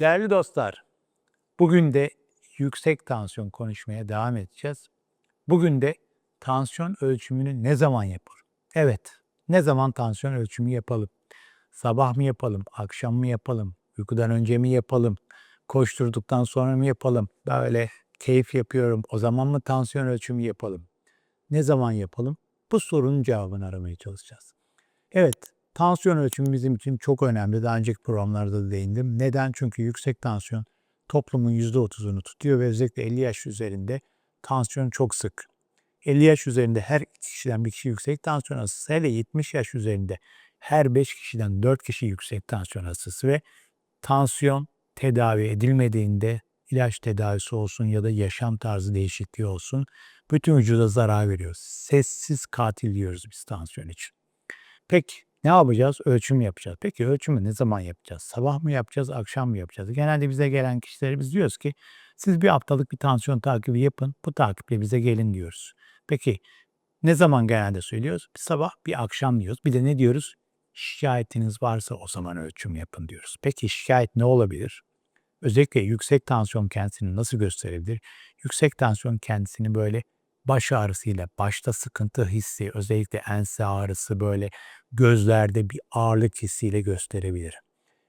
Değerli dostlar, bugün de yüksek tansiyon konuşmaya devam edeceğiz. Bugün de tansiyon ölçümünü ne zaman yapar? Evet, ne zaman tansiyon ölçümü yapalım? Sabah mı yapalım, akşam mı yapalım, uykudan önce mi yapalım, koşturduktan sonra mı yapalım, böyle keyif yapıyorum, o zaman mı tansiyon ölçümü yapalım? Ne zaman yapalım? Bu sorunun cevabını aramaya çalışacağız. Evet, tansiyon ölçümü bizim için çok önemli. Daha önceki programlarda da değindim. Neden? Çünkü yüksek tansiyon toplumun %30'unu tutuyor ve özellikle 50 yaş üzerinde tansiyon çok sık. 50 yaş üzerinde her kişiden bir kişi yüksek tansiyon hastası, hele 70 yaş üzerinde her 5 kişiden 4 kişi yüksek tansiyon hastası ve tansiyon tedavi edilmediğinde ilaç tedavisi olsun ya da yaşam tarzı değişikliği olsun bütün vücuda zarar veriyor. Sessiz katil diyoruz biz tansiyon için. Peki ne yapacağız? Ölçüm yapacağız. Peki ölçümü ne zaman yapacağız? Sabah mı yapacağız, akşam mı yapacağız? Genelde bize gelen kişilere biz diyoruz ki siz bir haftalık bir tansiyon takibi yapın. Bu takiple bize gelin diyoruz. Peki ne zaman genelde söylüyoruz? Bir sabah bir akşam diyoruz. Bir de ne diyoruz? Şikayetiniz varsa o zaman ölçüm yapın diyoruz. Peki şikayet ne olabilir? Özellikle yüksek tansiyon kendisini nasıl gösterebilir? Yüksek tansiyon kendisini böyle baş ağrısıyla, başta sıkıntı hissi, özellikle ense ağrısı böyle gözlerde bir ağırlık hissiyle gösterebilir.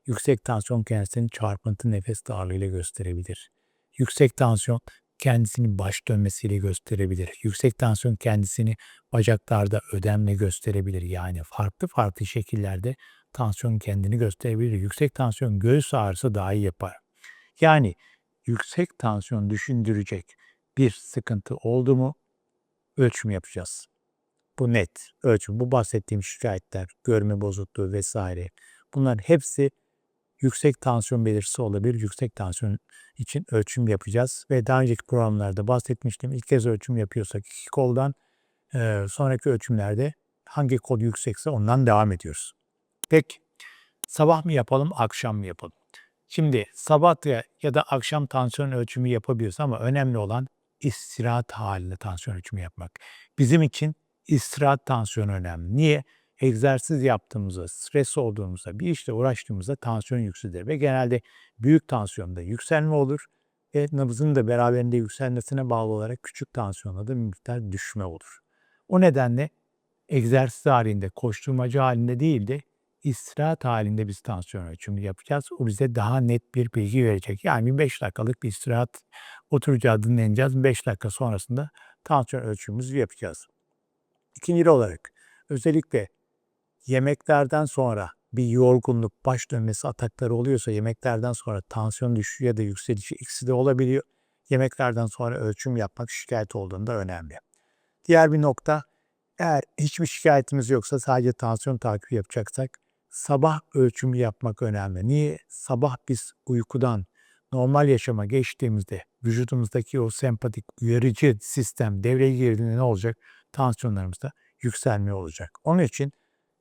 Yüksek tansiyon kendisini çarpıntı nefes darlığıyla gösterebilir. Yüksek tansiyon kendisini baş dönmesiyle gösterebilir. Yüksek tansiyon kendisini bacaklarda ödemle gösterebilir. Yani farklı farklı şekillerde tansiyon kendini gösterebilir. Yüksek tansiyon göğüs ağrısı dahi yapar. Yani yüksek tansiyon düşündürecek bir sıkıntı oldu mu ölçüm yapacağız. Bu net ölçüm. Bu bahsettiğim şikayetler, görme bozukluğu vesaire. Bunların hepsi yüksek tansiyon belirtisi olabilir. Yüksek tansiyon için ölçüm yapacağız. Ve daha önceki programlarda bahsetmiştim. İlk kez ölçüm yapıyorsak iki koldan e, sonraki ölçümlerde hangi kol yüksekse ondan devam ediyoruz. Peki sabah mı yapalım, akşam mı yapalım? Şimdi sabah ya da akşam tansiyon ölçümü yapabiliyoruz ama önemli olan istirahat halinde tansiyon ölçümü yapmak. Bizim için istirahat tansiyonu önemli. Niye? Egzersiz yaptığımızda, stres olduğumuzda, bir işle uğraştığımızda tansiyon yükselir ve genelde büyük tansiyonda yükselme olur ve nabzın da beraberinde yükselmesine bağlı olarak küçük tansiyonda da bir miktar düşme olur. O nedenle egzersiz halinde, koşturmacı halinde değil de istirahat halinde biz tansiyon ölçümü yapacağız. O bize daha net bir bilgi verecek. Yani 5 dakikalık bir istirahat oturacağız, dinleneceğiz. 5 dakika sonrasında tansiyon ölçümümüzü yapacağız. İkinci olarak özellikle yemeklerden sonra bir yorgunluk, baş dönmesi atakları oluyorsa yemeklerden sonra tansiyon düşüşü ya da yükselişi ikisi de olabiliyor. Yemeklerden sonra ölçüm yapmak şikayet olduğunda önemli. Diğer bir nokta eğer hiçbir şikayetimiz yoksa sadece tansiyon takibi yapacaksak sabah ölçümü yapmak önemli. Niye? Sabah biz uykudan normal yaşama geçtiğimizde vücudumuzdaki o sempatik uyarıcı sistem devreye girdiğinde ne olacak? Tansiyonlarımızda yükselme olacak. Onun için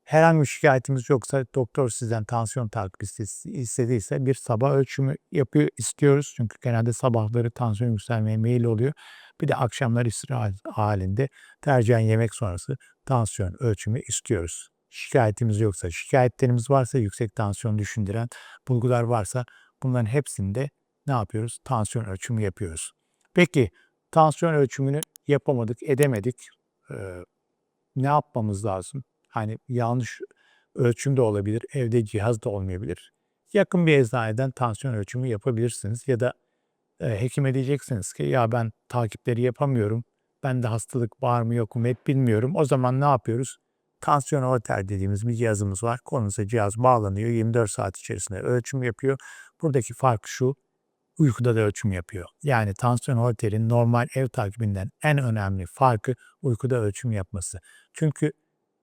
herhangi bir şikayetimiz yoksa doktor sizden tansiyon takibi istediyse bir sabah ölçümü yapıyor istiyoruz. Çünkü genelde sabahları tansiyon yükselmeye meyil oluyor. Bir de akşamlar istirahat halinde tercihen yemek sonrası tansiyon ölçümü istiyoruz. Şikayetimiz yoksa, şikayetlerimiz varsa, yüksek tansiyon düşündüren bulgular varsa bunların hepsinde ne yapıyoruz? Tansiyon ölçümü yapıyoruz. Peki tansiyon ölçümünü yapamadık, edemedik. Ee, ne yapmamız lazım? Hani yanlış ölçüm de olabilir, evde cihaz da olmayabilir. Yakın bir eczaneden tansiyon ölçümü yapabilirsiniz ya da e, hekime diyeceksiniz ki ya ben takipleri yapamıyorum, bende hastalık var mı yok mu hep bilmiyorum. O zaman ne yapıyoruz? Tansiyon holter dediğimiz bir cihazımız var. Kolunuza cihaz bağlanıyor. 24 saat içerisinde ölçüm yapıyor. Buradaki fark şu. Uykuda da ölçüm yapıyor. Yani tansiyon holterin normal ev takibinden en önemli farkı uykuda ölçüm yapması. Çünkü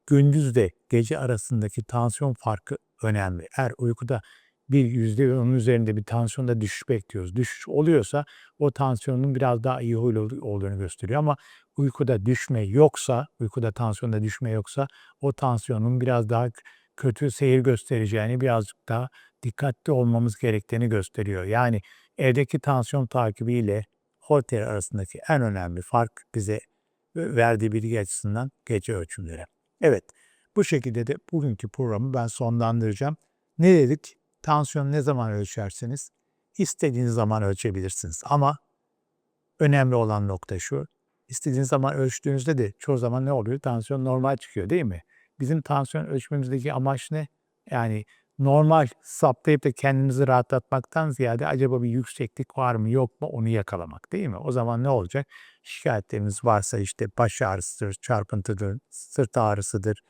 gündüzde gece arasındaki tansiyon farkı önemli. Eğer uykuda bir yüzde onun üzerinde bir tansiyonda düşüş bekliyoruz. Düşüş oluyorsa o tansiyonun biraz daha iyi huylu olduğunu gösteriyor ama uykuda düşme yoksa, uykuda tansiyonda düşme yoksa o tansiyonun biraz daha kötü seyir göstereceğini birazcık daha dikkatli olmamız gerektiğini gösteriyor. Yani evdeki tansiyon takibiyle Holter arasındaki en önemli fark bize verdiği bilgi açısından gece ölçümleri. Evet, bu şekilde de bugünkü programı ben sonlandıracağım. Ne dedik? Tansiyonu ne zaman ölçersiniz? istediğiniz zaman ölçebilirsiniz. Ama önemli olan nokta şu. İstediğiniz zaman ölçtüğünüzde de çoğu zaman ne oluyor? Tansiyon normal çıkıyor değil mi? Bizim tansiyon ölçmemizdeki amaç ne? Yani normal saptayıp da kendinizi rahatlatmaktan ziyade acaba bir yükseklik var mı yok mu onu yakalamak değil mi? O zaman ne olacak? Şikayetleriniz varsa işte baş ağrısıdır, çarpıntıdır, sırt ağrısıdır,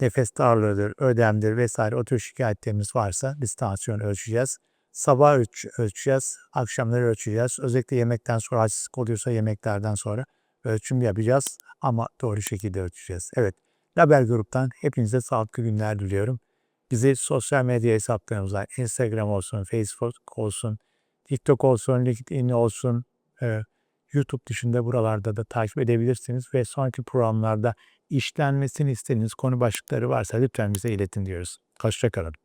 nefes darlığıdır, ödemdir vesaire o tür şikayetlerimiz varsa biz tansiyon ölçeceğiz. Sabah ölç ölçeceğiz, akşamları ölçeceğiz. Özellikle yemekten sonra açlık oluyorsa yemeklerden sonra ölçüm yapacağız ama doğru şekilde ölçeceğiz. Evet, Label Grup'tan hepinize sağlıklı günler diliyorum. Bizi sosyal medya hesaplarımızdan Instagram olsun, Facebook olsun, TikTok olsun, LinkedIn olsun, e, YouTube dışında buralarda da takip edebilirsiniz ve sonraki programlarda işlenmesini istediğiniz konu başlıkları varsa lütfen bize iletin diyoruz. Hoşçakalın.